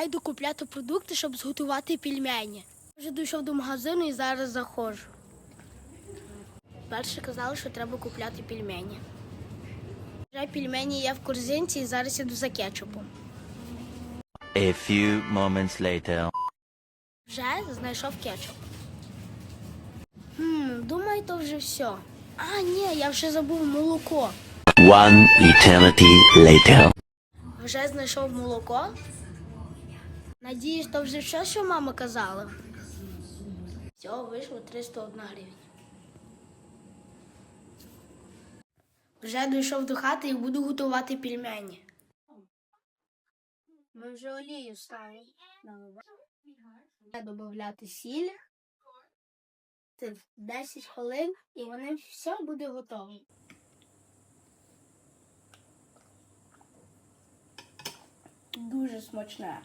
Я йду купляти продукти, щоб зготувати пельмені. Вже дійшов до магазину і зараз заходжу. Перше казали, що треба купляти пельмені. Вже пельмені є в корзинці і зараз іду за кетчупом. A few moments later. Вже знайшов кетчуп. Хм, думаю, то вже все. А, ні, я вже забув молоко. One eternity later. Вже знайшов молоко. Надіюсь, то вже все, що мама казала. Всього вийшло 301 гривень. Вже дійшов до хати і буду готувати пельмені. Ми вже олію ставимо. Додати сіль. Це 10 хвилин і вони все буде готово. Дуже смачне.